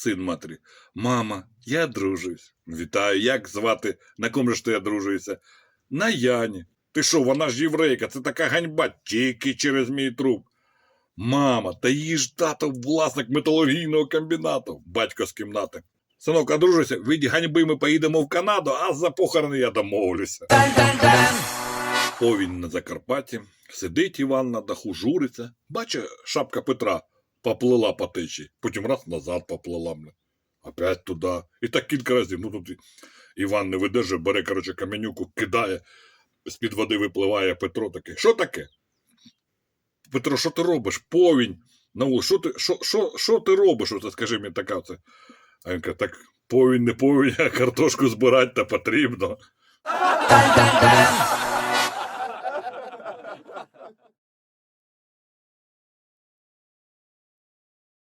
Син матері. Мама, я дружусь. Вітаю, як звати? На кому ж ти одружуєшся? На Яні. Ти що, вона ж єврейка, це така ганьба тільки через мій труп. Мама, та її ж тато власник металургійного комбінату, батько з кімнати. Синок, одружуйся, від ганьби ми поїдемо в Канаду, а за похорони я домовлюся. Повінь на Закарпатті, сидить Іван на даху, журиться, бачить, шапка Петра поплила по течі, потім раз назад поплила. Бля. Опять туди. І так кілька разів. Ну тут Іван не видержує, бере, коротше, каменюку, кидає, з-під води випливає Петро такий. Що таке? Петро, що ти робиш? Повінь. На вулиці, що ти, що, що, що ти робиш? Оце, скажи мені така оце. А він каже, так повінь не повінь, а картошку збирати потрібно.